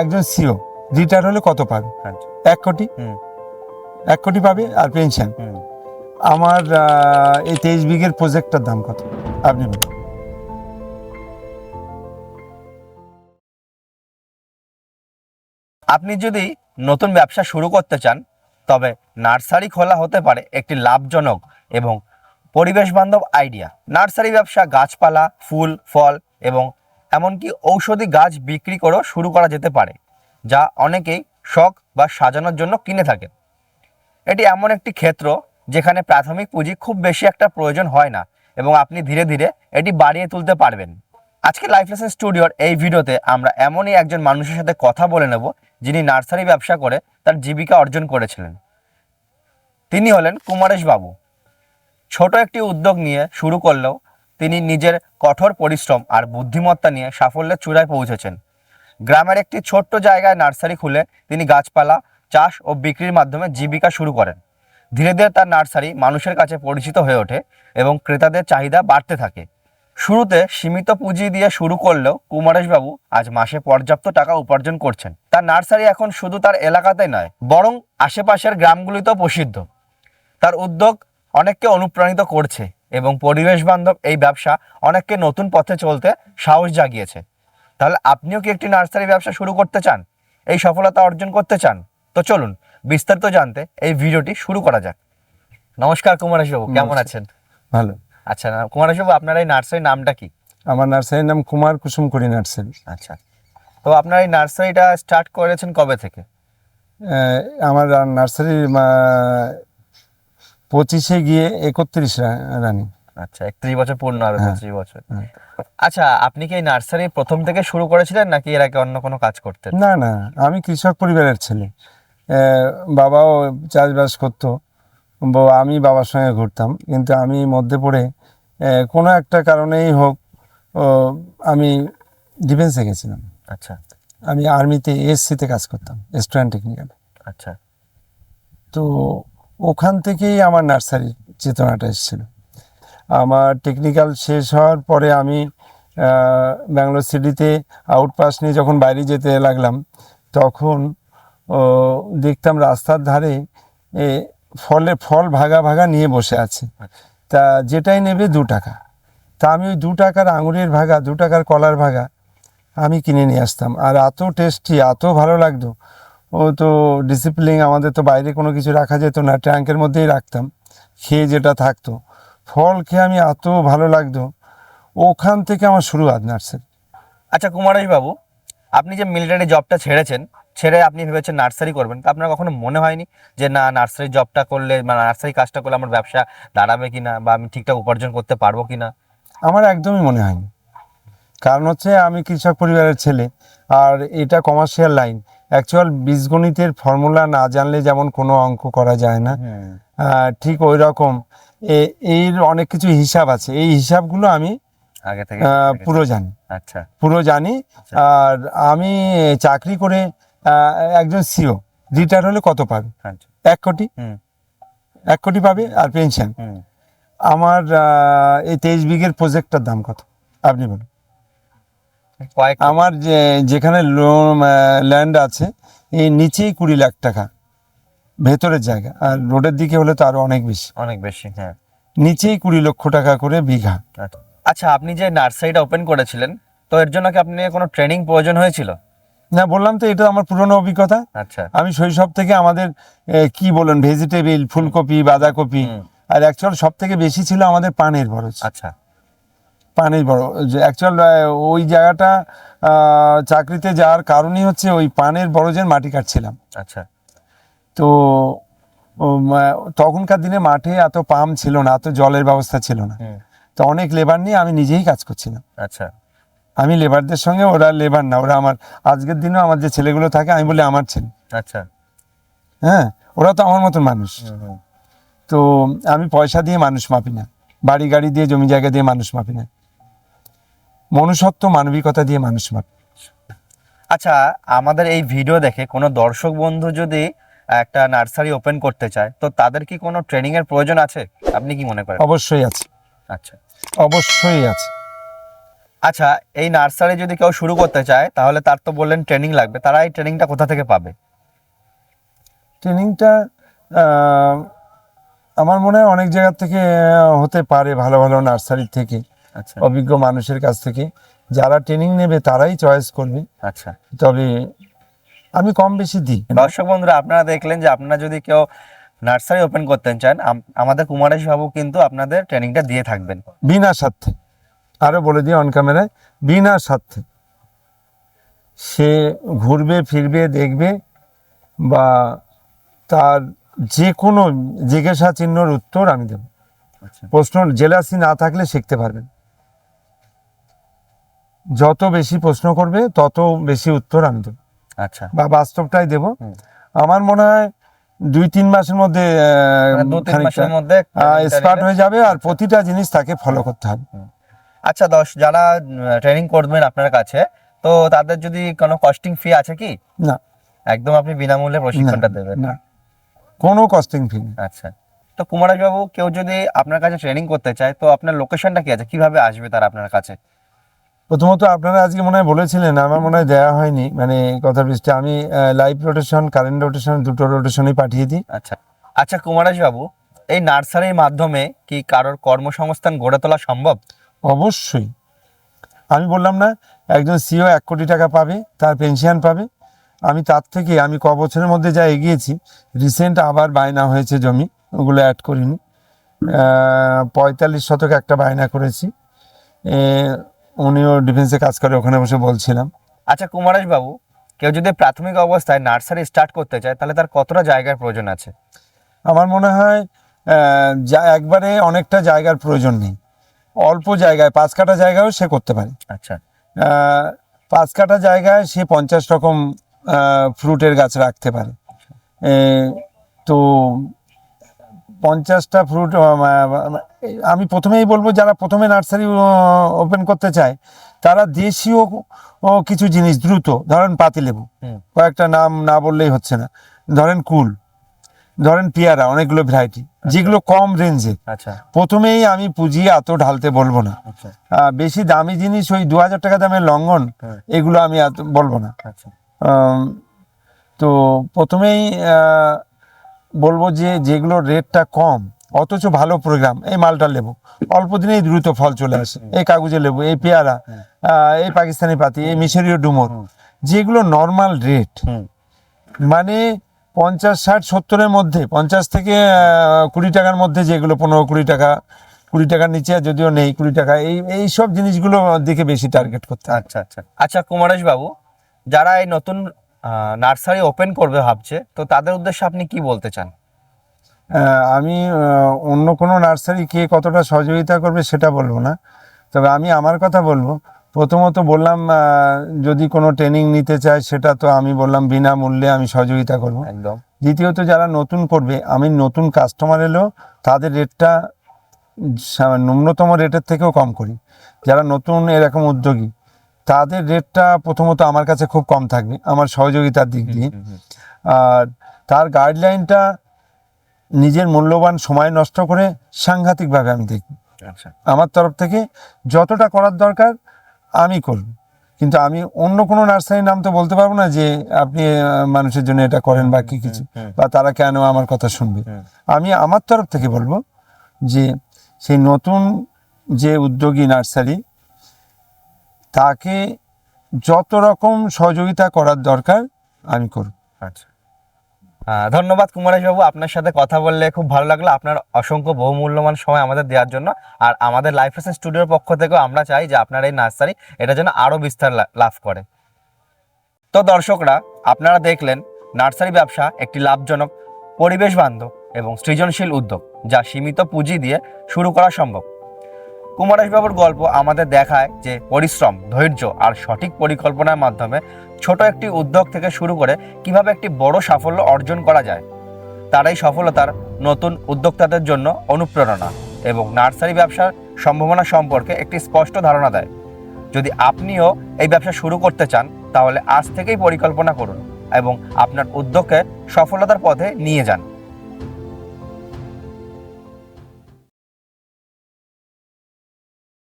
একজন CO retire হলে কত পাবে? আচ্ছা এক কোটি? হুম। এক কোটি পাবে আর পেনশন আমার এই তেইশ বিঘের প্রজেক্টটার দাম কত? আপনি বলুন। আপনি যদি নতুন ব্যবসা শুরু করতে চান তবে নার্সারি খোলা হতে পারে একটি লাভজনক এবং পরিবেশ বান্ধব আইডিয়া নার্সারি ব্যবসা গাছপালা ফুল ফল এবং এমনকি ঔষধি গাছ বিক্রি করেও শুরু করা যেতে পারে, যা অনেকেই শখ বা সাজানোর জন্য কিনে থাকেন। এটি এমন একটি ক্ষেত্র যেখানে প্রাথমিক পুঁজি খুব বেশি একটা প্রয়োজন হয় না এবং আপনি ধীরে ধীরে এটি বাড়িয়ে তুলতে পারবেন। আজকে লাইফ লেসন স্টুডিওর এই ভিডিওতে আমরা এমনই একজন মানুষের সাথে কথা বলে নেব, যিনি নার্সারি ব্যবসা করে তার জীবিকা অর্জন করেছিলেন। তিনি হলেন কুমারেশ বাবু। ছোট একটি উদ্যোগ নিয়ে শুরু করলেও তিনি নিজের কঠোর পরিশ্রম আর বুদ্ধিমত্তা নিয়ে সাফল্যের চূড়ায় পৌঁছেছেন। গ্রামের একটি ছোট্ট জায়গায় নার্সারি খুলে তিনি গাছপালা, চাষ ও বিক্রির মাধ্যমে জীবিকা শুরু করেন। ধীরে ধীরে তার নার্সারি মানুষের কাছে পরিচিত হয়ে ওঠে এবং ক্রেতাদের চাহিদা বাড়তে থাকে। শুরুতে সীমিত পুঁজি দিয়ে শুরু করলেও কুমারেশবাবু আজ মাসে পর্যাপ্ত টাকা উপার্জন করছেন। তার নার্সারি এখন শুধু তার এলাকাতে নয়, বরং আশেপাশের গ্রামগুলিতেও প্রসিদ্ধ। তার উদ্যোগ অনেককে অনুপ্রাণিত করছে। এবং পরিবেশ বান্ধব এই ব্যবসা অনেককে নতুন পথে চলতে সাহস জাগিয়েছে। তাহলে আপনিও কি একটি নার্সারি ব্যবসা শুরু করতে চান? এই সফলতা অর্জন করতে চান? তো চলুন বিস্তারিত জানতে এই ভিডিওটি শুরু করা যাক। নমস্কার কুমারেশবাবু কেমন আছেন? ভালো। আচ্ছা না কুমারেশবাবু আপনার এই নার্সারির নামটা কি? আমার নার্সারির নাম কুমার কুসুমকড়ি নার্সারি। আচ্ছা তো আপনার এই নার্সারিটা স্টার্ট করেছেন কবে থেকে? আমার নার্সারির পঁচিশে গিয়ে একত্রিশ রানিং। আচ্ছা একত্রিশ বছর পূর্ণ হবে হ্যাঁ। পঁচিশ বছর। হ্যাঁ। আচ্ছা আপনি কি এই নার্সারি প্রথম থেকে শুরু করেছিলেন নাকি এর আগে অন্য কোনো কাজ করতেন? না না আমি কৃষক পরিবারের ছেলে। বাবাও চাষবাস করতো আমি বাবার সঙ্গে ঘুরতাম। কিন্তু আমি মধ্যে পড়ে কোনো একটা কারণেই হোক আমি ডিফেন্সে গেছিলাম। আচ্ছা। আমি আর্মিতে এসসিতে কাজ করতাম স্টুডেন্ট টেকনিক্যাল। আচ্ছা। তো ওখান থেকেই আমার নার্সারির চেতনাটা এসেছিল। আমার টেকনিক্যাল শেষ হওয়ার পরে আমি ব্যাঙ্গালোর সিটিতে আউটপাস নিয়ে যখন বাইরে যেতে লাগলাম তখন দেখতাম রাস্তার ধারে এ, ফলে ফল ভাগা ভাগা নিয়ে বসে আছে। তা যেটাই নেবে দু টাকা। তা আমি ওই দু টাকার আঙুরের ভাগা দু টাকার কলার ভাগা আমি কিনে নিয়ে আসতাম। আর এত টেস্টি এত ভালো লাগতো। ও তো ডিসিপ্লিন আমাদের তো বাইরে কোনো কিছু রাখা যেত না ট্যাঙ্কের মধ্যেই রাখতাম খেয়ে যেটা থাকতো। ফল খেয়ে আমি এত ভালো লাগতো ওখান থেকে আমার শুরু আজ নার্সারি। আচ্ছা কুমারেশ বাবু আপনি যে মিলিটারি জবটা ছেড়েছেন ছেড়ে আপনি ভেবেছেন নার্সারি করবেন তা আপনার কখনো মনে হয়নি যে না নার্সারি জবটা করলে বা নার্সারি কাজটা করলে আমার ব্যবসা দাঁড়াবে কি না বা আমি ঠিকঠাক উপার্জন করতে পারব কি না আমার একদমই মনে হয়নি। কারণ হচ্ছে আমি কৃষক পরিবারের ছেলে আর এটা কমার্শিয়াল লাইন অ্যাকচুয়াল বীজগণিতের ফর্মুলা না জানলে যেমন কোনো অঙ্ক করা যায় না। ঠিক ওই রকম এর অনেক কিছু হিসাব আছে। এই হিসাবগুলো আমি আগে থেকে পুরো জানি। আচ্ছা। পুরো জানি। আচ্ছা। আর আমি চাকরি করে একজন সিও রিটায়ার হলে কত পাবে? আচ্ছা। এক কোটি? এক কোটি পাবে আর পেনশন আমার এই তেইশ বিঘের প্রজেক্টটার দাম কত? আপনি বলুন। আমার যে যেখানে ল্যান্ড আছে এই নিচেই কুড়ি লাখ টাকা। ভেতরের জায়গা। আর রোডের দিকে হলে তো আরও অনেক বেশি। অনেক বেশি হ্যাঁ। নিচেই কুড়ি লক্ষ টাকা করে বিঘা। আচ্ছা। আচ্ছা আপনি যে নার্সারিটা ওপেন করেছিলেন তো এর জন্য কি আপনি কোনো ট্রেনিং প্রয়োজন হয়েছিল? না বললাম তো এটা আমার পুরনো অভিজ্ঞতা। আচ্ছা। আমি শৈশব থেকে আমাদের কি বলুন ভেজিটেবিল ফুলকপি বাঁধাকপি আর অ্যাকচুয়াল সব থেকে বেশি ছিল আমাদের পানের বরজ। আচ্ছা। পানের বড়। যে অ্যাকচুয়াল ওই জায়গাটা চাকরিতে যাওয়ার কারণই হচ্ছে ওই পানের বরজের মাটি কাটছিলাম। আচ্ছা। তো তখনকার দিনে মাঠে এত পাম্প ছিল না এত জলের ব্যবস্থা ছিল না। তো অনেক লেবার নিয়ে আমি নিজেই কাজ করছিলাম। আচ্ছা। আমি লেবারদের সঙ্গে ওরা লেবার না ওরা আমার আজকের দিনেও আমার যে ছেলেগুলো থাকে আমি বলি আমার ছেলে। আচ্ছা। হ্যাঁ ওরা তো আমার মতন মানুষ। তো আমি পয়সা দিয়ে মানুষ মাপি না। বাড়ি গাড়ি দিয়ে জমি জায়গা দিয়ে মানুষ মাপি না। মনুষ্যত্ব মানবিকতা দিয়ে মানুষ মাপি আচ্ছা আমাদের এই ভিডিও দেখে কোনো দর্শক বন্ধু যদি একটা নার্সারি ওপেন করতে চায় তো তাদের কি কোনো ট্রেনিং এর প্রয়োজন আছে? আপনি কি মনে করেন? অবশ্যই আছে। আচ্ছা। অবশ্যই আছে। আচ্ছা এই নার্সারি যদি কেউ শুরু করতে চায় তাহলে তার তো বললেন ট্রেনিং লাগবে তারা এই ট্রেনিংটা কোথা থেকে পাবে? ট্রেনিংটা আমার মনে হয় অনেক জায়গা থেকে হতে পারে ভালো ভালো নার্সারি থেকে। অভিজ্ঞ মানুষের কাছ থেকে। যারা ট্রেনিং নেবে তারাই চয়েস করবে। আচ্ছা। তবে আমি কম বেশি দিই। দর্শক বন্ধুরা আপনারা দেখলেন যে আপনারা যদি কেউ নার্সারি ওপেন করতে চান আমাদের কুমারেশ বাবু কিন্তু আপনাদের ট্রেনিংটা দিয়ে থাকবেন। বিনা স্বার্থে। আরও বলে দিই অন ক্যামেরায় বিনা স্বার্থে। সে ঘুরবে ফিরবে দেখবে বা তার যে কোনো জিজ্ঞাসা চিহ্নর উত্তর আমি দেব। আচ্ছা। প্রশ্ন জেলাসি না থাকলে শিখতে পারবেন। যত বেশি প্রশ্ন করবে তত বেশি উত্তর আমি দেব। আচ্ছা। বা বাস্তবটাই দেব। আমার মনে হয় দুই তিন মাসের মধ্যে মানে স্টার্ট হয়ে যাবে আর প্রতিটা জিনিস তাকে ফলো করতে হবে। আচ্ছা দশ যারা ট্রেনিং করবেন আপনার কাছে তো তাদের যদি কোনো কস্টিং ফি আছে কি? না। একদম আপনি বিনামূল্যে প্রশিক্ষণটা দেবেন। না। কোনো কস্টিং ফি আচ্ছা। তো কুমারাজ বাবু কেউ যদি আপনার কাছে ট্রেনিং করতে চায় তো আপনার লোকেশনটা কি আছে? কীভাবে আসবে তারা আপনার কাছে? প্রথমত আপনারা আজকে মনে হয় বলেছিলেন আমার মনে হয় দেওয়া হয়নি। মানে কথা বৃষ্টি আমি লাইভ রোটেশন কারেন্ট রোটেশন দুটো রোটেশনই পাঠিয়ে দিই। আচ্ছা। আচ্ছা কুমারাজ বাবু এই নার্সারির মাধ্যমে কি কারোর কর্মসংস্থান গড়ে তোলা সম্ভব? অবশ্যই। আমি বললাম না একজন সিও এক কোটি টাকা পাবে তার পেনশন পাবে। আমি তার থেকে আমি ক বছরের মধ্যে যা এগিয়েছি রিসেন্ট আবার বায়না হয়েছে জমি ওগুলো অ্যাড করিনি। পঁয়তাল্লিশ শতক একটা বায়না করেছি। উনিও ডিফেন্সে কাজ করে ওখানে বসে বলছিলাম। আচ্ছা কুমারাজ বাবু কেউ যদি প্রাথমিক অবস্থায় নার্সারি স্টার্ট করতে চায় তাহলে তার কতটা জায়গার প্রয়োজন আছে? আমার মনে হয় যা একবারে অনেকটা জায়গার প্রয়োজন নেই। অল্প জায়গায় পাঁচ কাটা জায়গায়ও সে করতে পারে। আচ্ছা। পাঁচ কাটা জায়গায় সে পঞ্চাশ রকম ফ্রুটের গাছ রাখতে পারে। তো পঞ্চাশটা ফ্রুট আমি প্রথমেই বলব যারা প্রথমে নার্সারি ওপেন করতে চায় তারা দেশীয় ও, কিছু জিনিস দ্রুত ধরেন পাতিলেবু। কয়েকটা নাম না বললেই হচ্ছে না। ধরেন কুল ধরেন পেয়ারা অনেকগুলো ভ্যারাইটি যেগুলো কম রেঞ্জে আচ্ছা। প্রথমেই আমি পুঁজি এত ঢালতে বলব না। আচ্ছা। বেশি দামি জিনিস ওই দু হাজার টাকা দামের লঙ্ঘন হ্যাঁ। এগুলো আমি বলব না। আচ্ছা। তো প্রথমেই আহ, বলব যে যেগুলো রেটটা কম অথচ ভালো প্রোগ্রাম এই মালটা লেবু। অল্প দিনেই দ্রুত ফল চলে আসে। এই কাগজে লেবু এই পেয়ারা এই পাকিস্তানি পাতি এই মিশরীয় ডুমুর যেগুলো নর্মাল রেট মানে পঞ্চাশ ষাট সত্তরের মধ্যে পঞ্চাশ থেকে কুড়ি টাকার মধ্যে যেগুলো পনেরো কুড়ি টাকা কুড়ি টাকার নিচে যদিও নেই কুড়ি টাকা এই এই সব জিনিসগুলো দিকে বেশি টার্গেট করতে আচ্ছা আচ্ছা। আচ্ছা কুমারেশ বাবু যারা এই নতুন নার্সারি ওপেন করবে ভাবছে তো তাদের উদ্দেশ্যে আপনি কি বলতে চান? আমি অন্য কোনো নার্সারি কে কতটা সহযোগিতা করবে সেটা বলব না। তবে আমি আমার কথা বলব প্রথমত বললাম যদি কোনো ট্রেনিং নিতে চায় সেটা তো আমি বললাম বিনামূল্যে আমি সহযোগিতা করব। একদম। দ্বিতীয়ত যারা নতুন করবে আমি নতুন কাস্টমার এলেও তাদের রেটটা ন্যূনতম রেটের থেকেও কম করি। যারা নতুন এরকম উদ্যোগী তাদের রেটটা প্রথমত আমার কাছে খুব কম থাকবে আমার সহযোগিতার দিক দিয়ে। আর তার গাইডলাইনটা নিজের মূল্যবান সময় নষ্ট করে সাংঘাতিকভাবে আমি দেখব। আচ্ছা। আমার তরফ থেকে যতটা করার দরকার আমি করব। কিন্তু আমি অন্য কোনো নার্সারির নাম তো বলতে পারব না যে আপনি মানুষের জন্য এটা করেন বা কি কিছু বা তারা কেন আমার কথা শুনবে। আমি আমার তরফ থেকে বলব যে সেই নতুন যে উদ্যোগী নার্সারি তাকে যত রকম সহযোগিতা করার দরকার, আমি করব। আচ্ছা। ধন্যবাদ কুমারেশ বাবু আপনার সাথে কথা বললে খুব ভালো লাগল। আপনার অসংখ্য বহুমূল্যবান সময় আমাদের দেওয়ার জন্য। আর আমাদের লাইফ এসেন স্টুডিওর পক্ষ থেকেও আমরা চাই যে আপনার এই নার্সারি এটা যেন আরও বিস্তার লাভ করে। তো দর্শকরা, আপনারা দেখলেন, নার্সারি ব্যবসা একটি লাভজনক পরিবেশ বান্ধব এবং সৃজনশীল উদ্যোগ, যা সীমিত পুঁজি দিয়ে শুরু করা সম্ভব। কুমারেশ বাবুর গল্প আমাদের দেখায় যে পরিশ্রম, ধৈর্য আর সঠিক পরিকল্পনার মাধ্যমে ছোট একটি উদ্যোগ থেকে শুরু করে কীভাবে একটি বড় সাফল্য অর্জন করা যায়। তার এই সফলতার নতুন উদ্যোক্তাদের জন্য অনুপ্রেরণা এবং নার্সারি ব্যবসার সম্ভাবনা সম্পর্কে একটি স্পষ্ট ধারণা দেয়। যদি আপনিও এই ব্যবসা শুরু করতে চান, তাহলে আজ থেকেই পরিকল্পনা করুন এবং আপনার উদ্যোগকে সফলতার পথে নিয়ে যান।